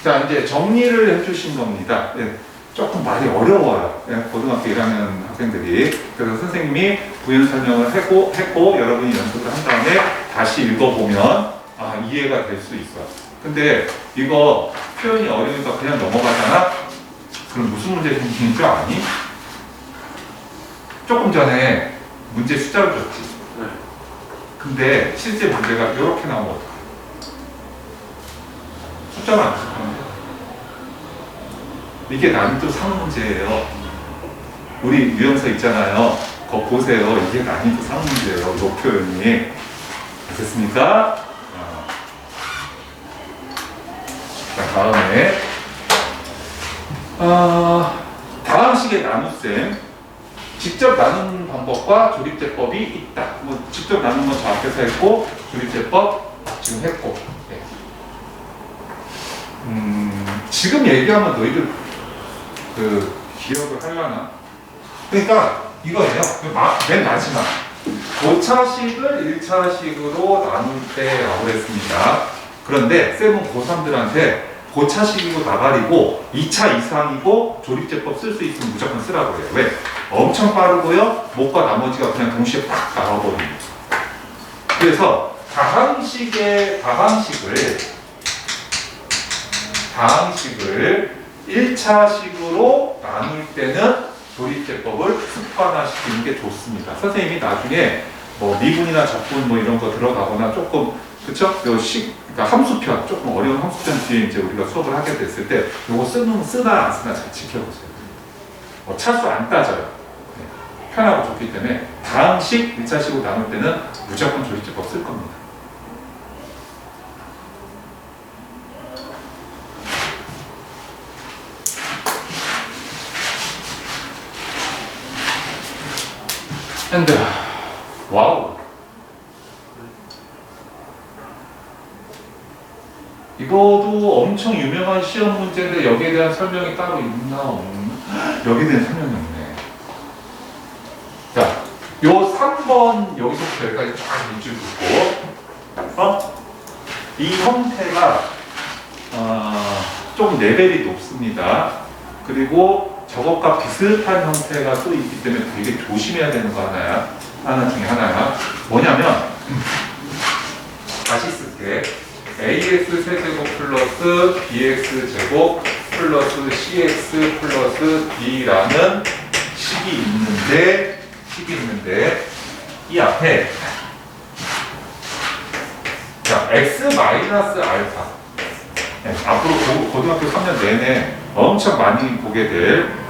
자, 이제 정리를 해주신 겁니다. 예, 조금 말이 어려워요. 예, 고등학교 1학년 학생들이. 그래서 선생님이 부연 설명을 했고, 했고, 여러분이 연습을 한 다음에 다시 읽어보면, 아, 이해가 될 수 있어요. 근데 이거 표현이 어려우니까 그냥 넘어가잖아? 그럼 무슨 문제 생기는 줄 아니? 조금 전에 문제 숫자를 줬지. 네. 근데 실제 문제가 이렇게 나오면 숫자만 안 썼는데 이게 난이도 3 문제예요. 우리 유형서 있잖아요. 그거 보세요. 이게 난이도 3 문제예요. 이 표현이. 됐습니까? 어. 자, 다음에 어, 다음 식의 나눗셈 직접 나누는 방법과 조립제법이 있다. 뭐 직접 나누는 건 저 앞에서 했고 조립제법 지금 했고. 네. 음, 지금 얘기하면 너희들 그 기억을 하려나? 그러니까 이거예요. 그 마- 맨 마지막 고차식을 1차식으로 나눌 때라고 그랬습니다. 그런데 쌤은 고3들한테 고차식이고 나발이고 2차 이상이고 조립제법 쓸 수 있으면 무조건 쓰라고 해요. 왜? 엄청 빠르고요. 목과 나머지가 그냥 동시에 팍 나와버립니다. 그래서 다항식의 다항식을 다항식을 1차식으로 나눌 때는 조립제법을 습관화시키는 게 좋습니다. 선생님이 나중에 뭐 미분이나 적분 뭐 이런 거 들어가거나 조금 그쵸? 요 식, 그러니까 함수편 조금 어려운 함수편 뒤에 이제 우리가 수업을 하게 됐을 때 요거 쓰는 쓰나 안 쓰나 잘 지켜보세요. 뭐 차수 안 따져요. 네. 편하고 좋기 때문에 다항식 1차식으로 나눌 때는 무조건 조립제법 쓸 겁니다. 핸드. 와우. 이거도 엄청 유명한 시험 문제인데 여기에 대한 설명이 따로 있나 없나? 여기에 대한 설명이 없네. 자, 요 3번 여기서부터 여기까지 쫙 밑줄 긋고. 어? 이 형태가 어, 좀 레벨이 높습니다. 그리고 저것과 비슷한 형태가 또 있기 때문에 되게 조심해야 되는 거 하나야. 하나 중에 하나야. 뭐냐면, 다시 쓸게. AX 세제곱 플러스 BX 제곱 플러스 CX 플러스 D라는 식이 있는데, 식이 있는데, 이 앞에, 자, X 마이너스 알파. 네, 앞으로 고, 고등학교 3년 내내 엄청 많이 보게 될 어,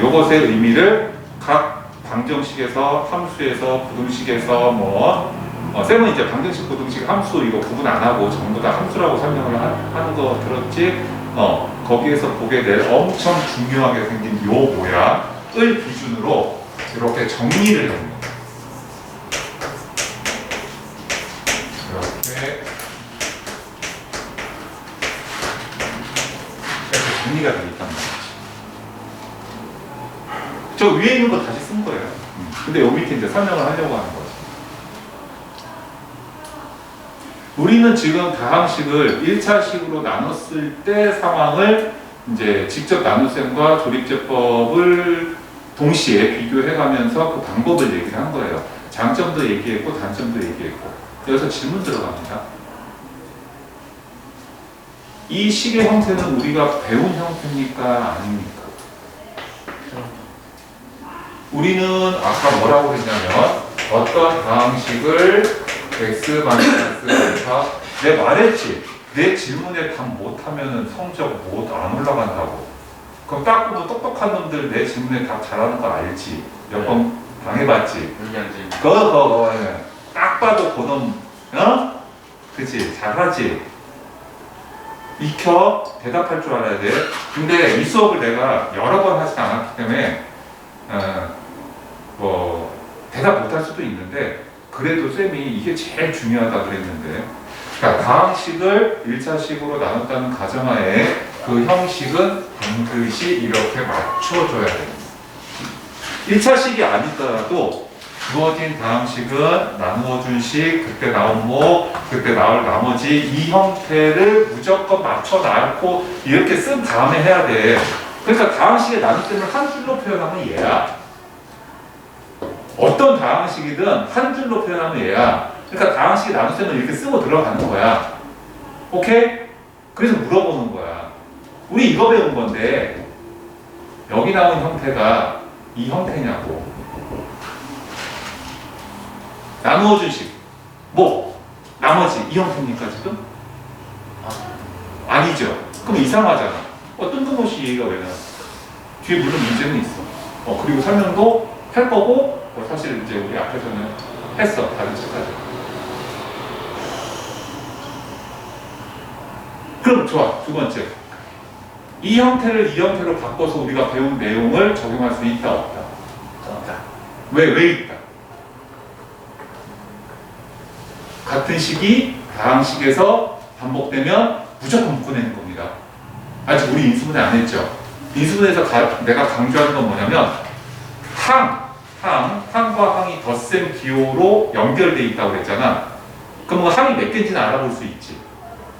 요것의 의미를 각 방정식에서 함수에서 부등식에서 뭐 어, 쌤은 이제 방정식 부등식 함수 이거 구분 안 하고 전부 다 함수라고 설명을 하, 하는 거 들었지? 어 거기에서 보게 될 엄청 중요하게 생긴 요 모양을 기준으로 이렇게 정리를 합니다. 이렇게 이렇게 정리가 되어 있단 말이지. 저 위에 있는 거 다시 쓴 거예요. 음. 근데 요 밑에 이제 설명을 하려고 하는 거지. 우리는 지금 다항식을 1차식으로 나눴을 때 상황을 이제 직접 나눗셈과 조립제법을 동시에 비교해 가면서 그 방법을 얘기를 한 거예요. 장점도 얘기했고 단점도 얘기했고. 여기서 질문 들어갑니다. 이 식의 형태는 우리가 배운 형태입니까? 아닙니까? 우리는 아까 뭐라고 했냐면 어떤 다항식을 x 마이너스 알파 내 말했지. 내 질문에 답 못하면은 성적 못 안 올라간다고. 그럼 딱 보면 똑똑한 놈들 내 질문에 답 잘하는 거 알지? 몇 번 당해봤지? 그거 그거 그거. 딱 봐도 그놈 어? 그치? 잘하지? 익혀 대답할 줄 알아야 돼. 근데 이 수업을 내가 여러 번 하지 않았기 때문에 어, 뭐 대답 못할 수도 있는데 그래도 쌤이 이게 제일 중요하다 그랬는데 그러니까 다항식을 1차식으로 나눴다는 가정하에 그 형식은 반드시 이렇게 맞춰줘야 됩니다 1차식이 아니더라도 주어진 다항식은 나누어준 식, 그때 나온 목, 그때 나올 나머지 이 형태를 무조건 맞춰 낳고 이렇게 쓴 다음에 해야 돼. 그러니까 다항식의 나눗셈을 한 줄로 표현하면 얘야. 어떤 다항식이든 한 줄로 표현하면 얘야. 그러니까 다항식의 나눗셈을 이렇게 쓰고 들어가는 거야. 오케이? 그래서 물어보는 거야. 우리 이거 배운 건데 여기 나온 형태가 이 형태냐고. 나누어준 식. 뭐? 나머지 이 형태입니까 지금? 아니죠. 그럼 이상하잖아. 어, 뜬금없이 얘기가 왜 나와? 뒤에 물론 문제는 있어. 어, 그리고 설명도 할 거고, 어, 사실 이제 우리 앞에서는 했어. 다른 책까지. 그럼 좋아. 두 번째. 이 형태를 이 형태로 바꿔서 우리가 배운 내용을 적용할 수 있다, 없다? 없다. 왜, 왜 있다? 같은 식이 다항식에서 반복되면 무조건 묶어내는 겁니다. 아직 우리 인수분해 안 했죠? 인수분해에서 가- 내가 강조하는 건 뭐냐면 항, 항, 항과 항이 덧셈 기호로 연결돼 있다고 그랬잖아. 그럼 뭐 항이 몇 개인지는 알아볼 수 있지.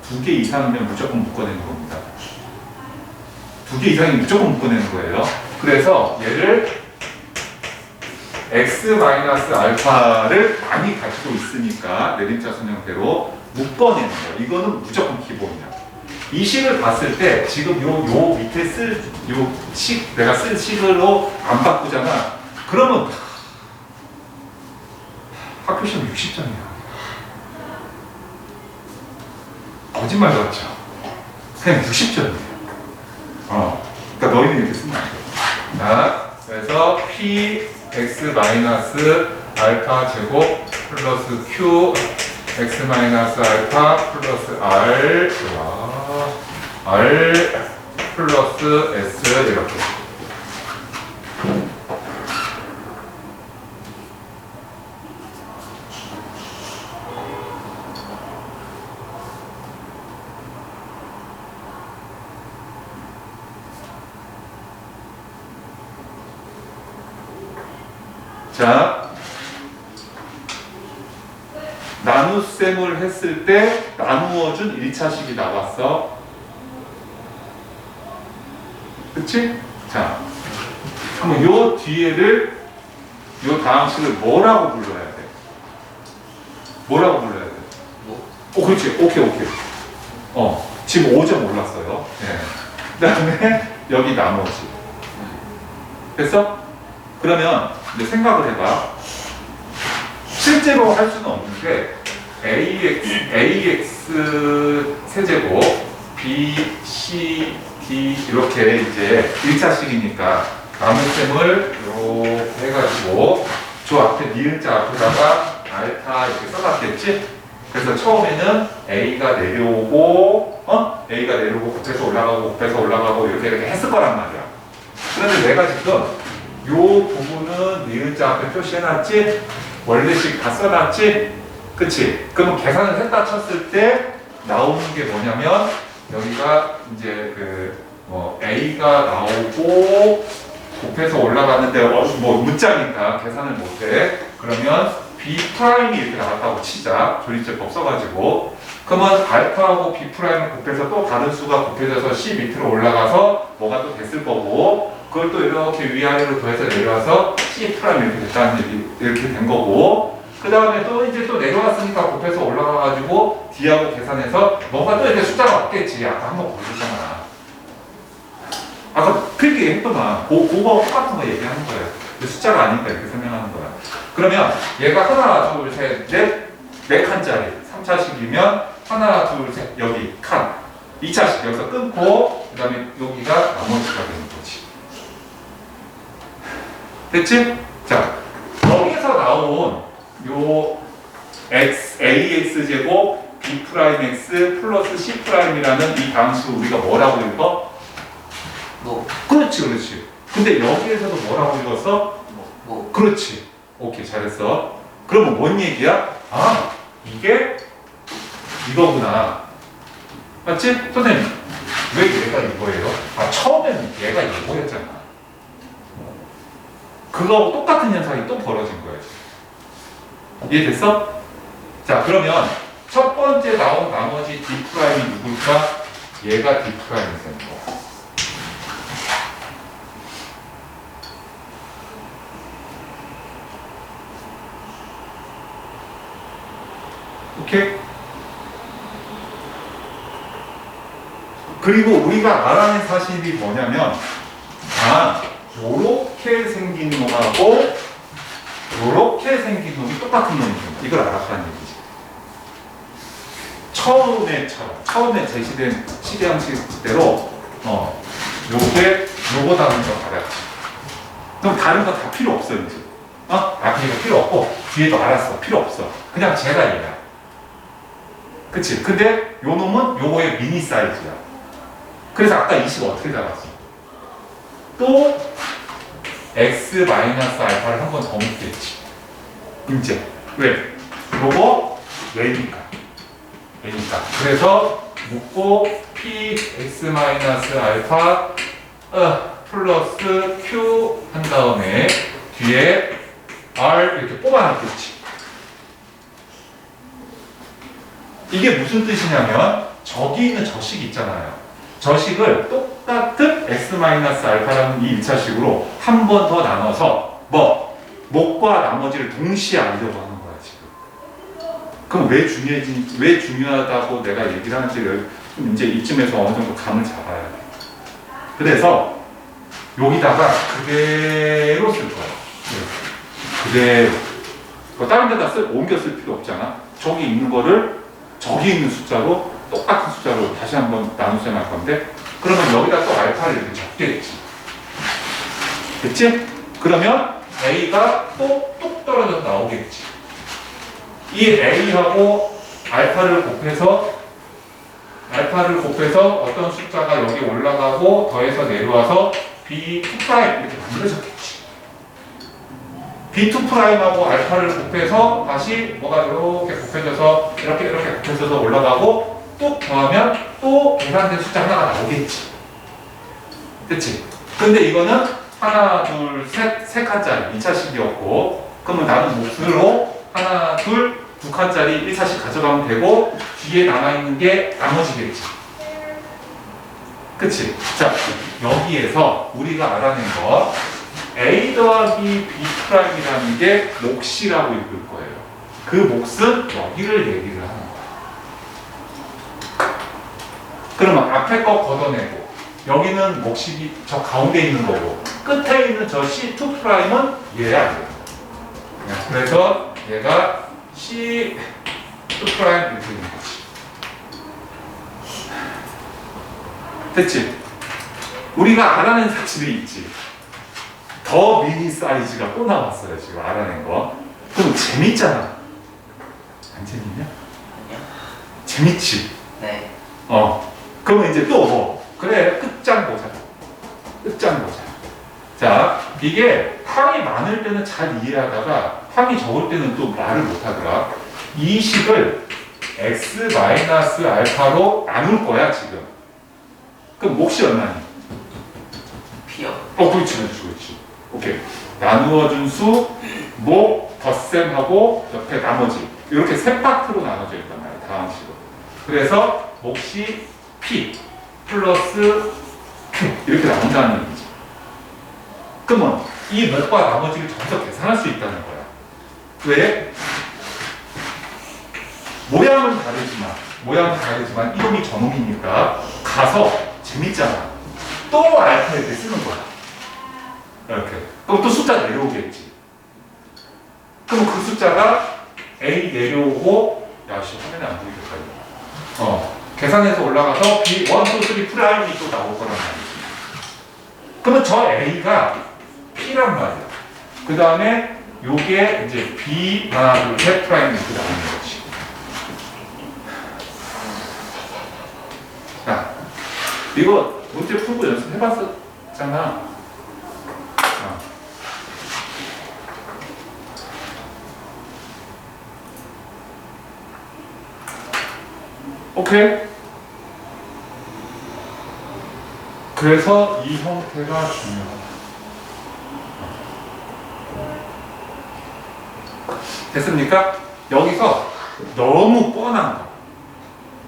두 개 이상이면 무조건 묶어내는 겁니다. 두 개 이상이면 무조건 묶어내는 거예요. 그래서 얘를 x-알파를 많이 가지고 있으니까 내림차순 형태로 묶어내는 거예요. 이거는 무조건 기본이야. 이 식을 봤을 때 지금 요, 요 밑에 쓸, 요 식, 내가 쓸 식으로 안 바꾸잖아. 그러면 학교 시험 60점이야. 거짓말 같죠? 그냥 60점이에요. 어. 그러니까 너희는 이렇게 쓰면 안 돼. 자, 그래서 p x 마이너스 알파 제곱 플러스 q x 마이너스 알파 플러스 r 와, r 플러스 s 이렇게. 2차식이 나왔어. 그치? 자, 그럼 요 뒤에를 요 다음 식을 뭐라고 불러야 돼? 뭐라고 불러야 돼? 뭐? 오, 그렇지. 오케이, 오케이. 어, 지금 5점 올랐어요. 예. 그 다음에 여기 나머지. 됐어? 그러면 이제 생각을 해봐. 실제로 할 수는 없는데 ax ax 세제곱 b c d 이렇게 이제 1차식이니까 나눗셈을 이렇게 해가지고 저 앞에 니은자 앞에다가 알파 이렇게 써놨겠지? 그래서 처음에는 a가 내려오고 어 a가 내려오고 곱해서 올라가고 곱해서 올라가고 이렇게 이렇게 했을 거란 말이야. 그런데 내가 지금 요 부분은 니은자 앞에 표시해놨지? 원래식 다 써놨지? 그치? 그러면 계산을 했다 쳤을 때 나오는 게 뭐냐면 여기가 이제 그 뭐 A가 나오고 곱해서 올라가는데 어, 뭐 문자니까 계산을 못해. 그러면 B 프라임이 이렇게 나왔다고 치자. 조립제법 써가지고. 그러면 알파하고 B 프라임을 곱해서 또 다른 수가 곱해져서 C 밑으로 올라가서 뭐가 또 됐을 거고 그걸 또 이렇게 위아래로 더해서 내려와서 C 프라임 이렇게 됐다는 얘기 이렇게 된 거고 그 다음에 또 이제 또 내려왔으니까 곱해서 올라가가지고 D하고 계산해서 뭔가 또 이렇게 숫자가 왔겠지. 아까 한번 보여줬잖아. 아까 필기 했더만. 고, 그거 똑같은 거 얘기하는 근데 숫자가 아니니까 이렇게 설명하는 거야. 그러면 얘가 하나 둘 셋 넷 네 칸짜리. 3차식이면 하나 둘 셋 여기 칸. 2차식 여기서 끊고 그 다음에 여기가 나머지가 되는 거지. 됐지? 자 여기서 나온 요 x ax 제곱 b 프라임 x 플러스 c 프라임이라는 이 방식을 우리가 뭐라고 읽어? 뭐, 그렇지 그렇지 근데 여기에서도 뭐라고 읽었어? 뭐, 뭐, 그렇지 오케이 잘했어 그러면 뭔 얘기야? 아 이게 이거구나 맞지? 선생님 왜 얘가 이거예요? 아 처음에는 얘가 이거였잖아 그거하고 똑같은 현상이 또 벌어진 거예요 이해됐어? 자 그러면 첫 번째 나온 나머지 D 프라임이 누굴까? 얘가 D 프라임이 되는 거야. 오케이? 그리고 우리가 알아낸 사실이 뭐냐면 아 요렇게 생긴 놈하고 요렇게 생긴 놈이 똑같은 놈이죠. 이걸 알았다는 얘기지. 처음에처럼 처음에 제시된 시대 형식대로 어 요게 요거다는 걸 알았지. 그럼 다른 거다 필요 없어 이제. 어? 앞뒤가 필요 없고 뒤에도 알았어 필요 없어. 그냥 제가 얘야. 그치? 근데 요 놈은 요거의 미니 사이즈야. 그래서 아까 20 어떻게 잡았어? 또 x 마이너스 알파를 한 번 더 묶겠지. 이제 왜? 요거 왜니까. 왜니까. 그래서 묶고 p x 마이너스 알파 어, 플러스 q 한 다음에 뒤에 r 이렇게 뽑아놨겠지. 이게 무슨 뜻이냐면 저기 있는 저식 있잖아요. 저식을 똑같은 x-알파라는 이 1차식으로 한 번 더 나눠서 뭐 목과 나머지를 동시에 알려고 하는 거야 지금. 그럼 왜 중요해진 왜 중요하다고 내가 얘기를 하는지를 좀 이제 이쯤에서 어느 정도 감을 잡아야 돼. 그래서 여기다가 그대로 쓸 거야. 네. 그대로. 뭐 다른 데다 쓸, 쓸 필요 없잖아. 저기 있는 거를 저기 있는 숫자로 똑같은 숫자로 다시 한번 나누셈 할 건데 그러면 여기다 또 알파를 이렇게 적겠지. 됐지? 그러면 A가 또뚝 떨어져서 나오겠지. 이 A하고 알파를 곱해서 알파를 곱해서 어떤 숫자가 여기 올라가고 더해서 내려와서 B2' 이렇게 만들어졌겠지. B2'하고 알파를 곱해서 다시 뭐가 이렇게 곱해져서 이렇게 이렇게 곱해져서 올라가고 또 더하면 또 계산된 숫자 하나가 나오겠지. 그치? 근데 이거는 하나, 둘, 셋, 세 칸짜리 2차식이었고 그러면 나는 몫으로 하나, 둘, 두 칸짜리 1차식 가져가면 되고 뒤에 남아있는 게 나머지겠지. 그치? 자, 여기에서 우리가 알아낸 거 A 더하기 B 프라임이라는 게 몫이라고 읽을 거예요. 그 몫은 여기를 얘기를 하는 거야. 그러면 앞에 거 걷어내고 여기는 몫이 저 가운데 있는 거고 끝에 있는 저 C2 프라임은 얘야. 그래서 얘가 C2 프라임 이렇게 있는 거지. 됐지? 우리가 알아낸 사실이 있지. 더 미니 사이즈가 또 나왔어요 지금 알아낸 거. 그럼 재밌잖아. 안 재밌냐? 아니요? 재밌지. 네. 어. 그러면 이제 또 뭐? 그래 끝장 보자. 끝장 보자. 자 이게 항이 많을 때는 잘 이해하다가 항이 적을 때는 또 말을 못하더라. 이 식을 x 마이너스 알파로 나눌 거야 지금. 그럼 몫이 얼마니? 피어. 어, 그렇지, 그렇지, 그렇지. 오케이. 나누어준 수, 목, 덧셈하고 옆에 나머지. 이렇게 세 파트로 나눠져 있단 말이야, 다음 식으로. 그래서 몫이 P 플러스 이렇게 나온다는 얘기지. 그러면 이 목과 나머지를 점서 계산할 수 있다는 거야. 왜? 모양은 다르지만, 모양은 다르지만 이놈이 저놈이니까 가서 재밌잖아. 또 알파 이렇게 쓰는 거야. 이렇게. 그럼 또 숫자 내려오겠지. 그럼 그 숫자가 A 내려오고, 야, 씨, 화면에 안 보이겠다. 어. 계산해서 올라가서 B, 1, 2, 3 프라임이 또 말이지. 그러면 저 A가 P란 말이야. 그 다음에 요게 이제 B, 하나, 둘, 셋 프라임이 이렇게 나오는 거지. 자, 이거 문제 풀고 연습해봤었잖아. 오케이. 그래서 이 형태가 중요하다. 됐습니까? 여기서 너무 뻔한 거.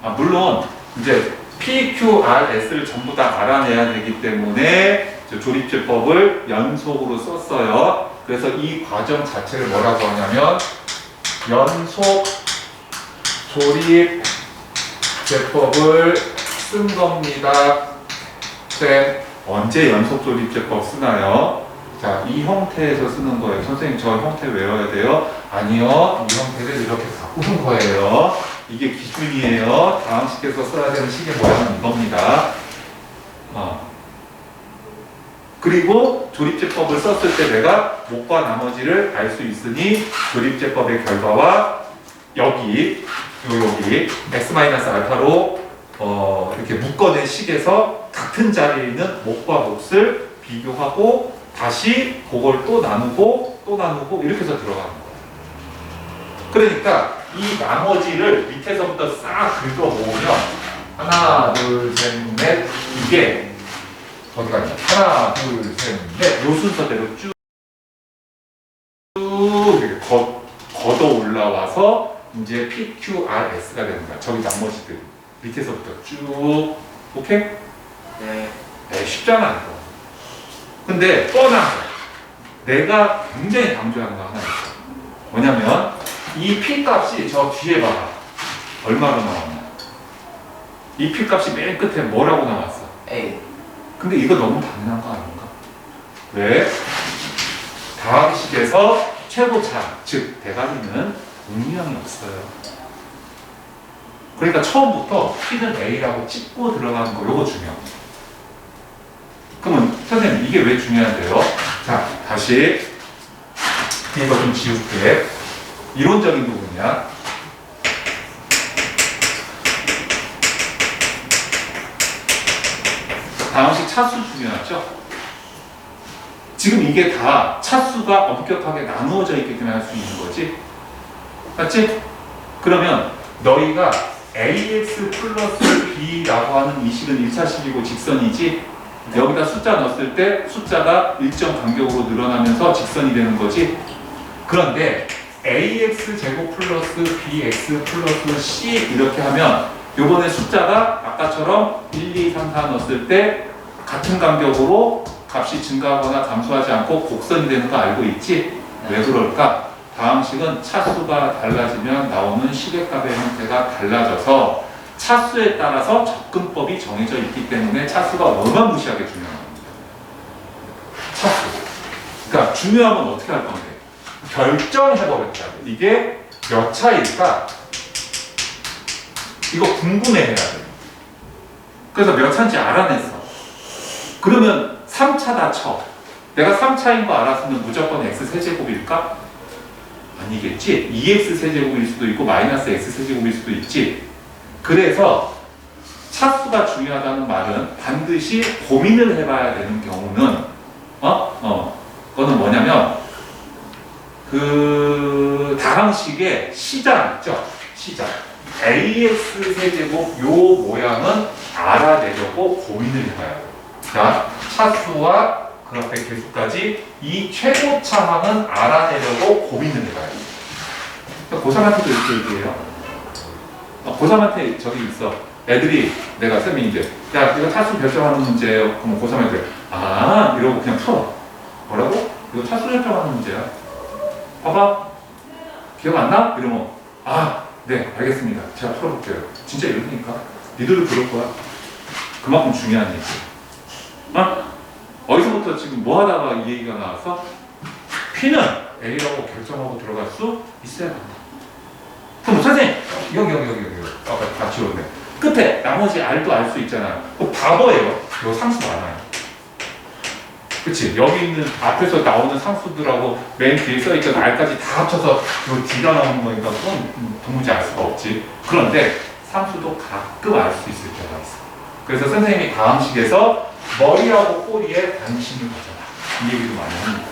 아, 물론 이제 P, Q, R, S를 전부 다 알아내야 되기 때문에 저 조립제법을 연속으로 썼어요. 그래서 이 과정 자체를 뭐라고 하냐면 연속 조립 제법을 쓴 겁니다. 쌤, 언제 연속 조립제법 쓰나요? 자, 이 형태에서 쓰는 거예요. 선생님, 저 형태 외워야 돼요? 아니요. 이 형태를 이렇게 바꾸는 거예요. 이게 기준이에요. 다음 식에서 써야 되는 식의 모양은 이겁니다. 어. 그리고 조립제법을 썼을 때 내가 목과 나머지를 알 수 있으니 조립제법의 결과와 여기 요 여기 x-알파로 어, 이렇게 묶어낸 식에서 같은 자리에 있는 목과 몫을 비교하고 다시 그걸 또 나누고 또 나누고 이렇게 해서 들어가는 거예요. 그러니까 이 나머지를 밑에서부터 싹 긁어 모으면 하나 둘 셋 넷 이게 어디 가냐 하나 둘 셋 넷 요 순서대로 쭉 이렇게 걷, 걷어 올라와서 이제 P, Q, R, S가 되는 거야. 저기 나머지들 밑에서부터 쭉 오케이? 네. 에 쉽잖아 이거. 근데 뻔한 거. 내가 굉장히 강조하는 거 하나 있어. 뭐냐면 이 P 값이 저 뒤에 봐봐. 얼마로 나왔나? 이 P 값이 맨 끝에 뭐라고 나왔어? A. 근데 이거 너무 당연한 거 아닌가? 왜? 다항식에서 최고차, 즉 대가리는 운명이 없어요. 그러니까 처음부터 P는 A라고 찍고 들어가는 거 요거 중요합니다. 그러면 선생님 이게 왜 중요한데요? 자 다시 이거 좀 지울게. 이론적인 부분이야. 다음식 차수 중요하죠? 지금 이게 다 차수가 엄격하게 나누어져 있기 때문에 할 수 있는 거지. 맞지? 그러면 너희가 ax 플러스 b라고 하는 이 식은 1차식이고 직선이지 여기다 숫자 넣었을 때 숫자가 일정 간격으로 늘어나면서 직선이 되는 거지. 그런데 ax 제곱 플러스 bx 플러스 c 이렇게 하면 요번에 숫자가 아까처럼 1, 2, 3, 4 넣었을 때 같은 간격으로 값이 증가하거나 감소하지 않고 곡선이 되는 거 알고 있지? 왜 그럴까? 다음 식은 차수가 달라지면 나오는 시계값의 형태가 달라져서 차수에 따라서 접근법이 정해져 있기 때문에 차수가 어마무시하게 중요한 겁니다. 차수. 그러니까 중요하면 어떻게 할 건데? 결정해버렸다. 이게 몇 차일까? 이거 궁금해해야 돼. 그래서 몇 차인지 알아냈어. 그러면 3차 다 쳐. 내가 3차인 거 알았으면 무조건 x 세제곱일까? 아니겠지. 2x 세제곱일 수도 있고 마이너스 x 세제곱일 수도 있지. 그래서 차수가 중요하다는 말은 반드시 고민을 해봐야 되는 경우는 어? 어. 그거는 뭐냐면 그 다항식의 시작 있죠? 시작. ax 세제곱 요 모양은 알아내려고 고민을 해봐야 돼요. 자, 차수와 그 앞에 개수까지 이 최고 차항은 알아내려고 고민을 해봐야 돼요. 그러니까 고3한테도 이렇게 얘기해요. 어, 고3한테 저기 있어. 애들이 내가 쌤이 이제 야 이거 차수 결정하는 문제예요. 그럼 고3한테 아 이러고 그냥 풀어. 뭐라고? 이거 차수 결정하는 문제야. 봐봐. 기억 안 나? 이러면 아 네 알겠습니다. 제가 풀어볼게요. 진짜 이러니까 니들도 그럴 거야. 그만큼 중요한 얘기. 어? 어디서부터 지금 뭐 하다가 이 얘기가 나와서 P는 A라고 결정하고 들어갈 수 있어야 한다. 그럼 선생님 여기 여기 여기 여기 아까 다 지웠네. 끝에 나머지 R도 알 수 있잖아요. 그 바보예요. 요 상수 많아요. 그치? 여기 있는 앞에서 나오는 상수들하고 맨 뒤에 써있던 R까지 다 합쳐서 요 D가 나오는 거니까 그건 도무지 알 수가 없지. 그런데 상수도 가끔 알 수 있을 때가 있어. 그래서 선생님이 다음 식에서 머리하고 꼬리에 관심을 가져라. 이 얘기도 많이 합니다.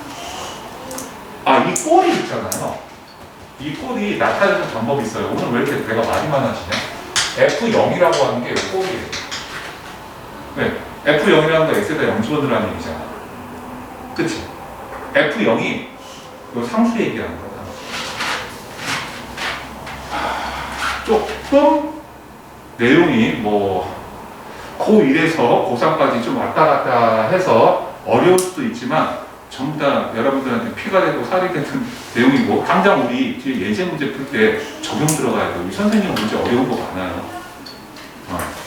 아, 이 꼬리 있잖아요. 이 꼬리 나타내는 방법이 있어요. 오늘 왜 이렇게 배가 많이 많아지냐? F0이라고 하는 게 꼬리예요. 네, F0이라는 거 X에다 0 집어넣으라는 얘기잖아. 그치? F0이 상수 얘기하는 거다. 아, 조금 내용이 뭐 고1에서 고3까지 좀 왔다 갔다 해서 어려울 수도 있지만 전부 다 여러분들한테 피가 되고 살이 되는 내용이고 당장 우리 예제 문제 풀 때 적용 들어가야 돼요. 우리 선생님 문제 어려운 거 많아요. 어.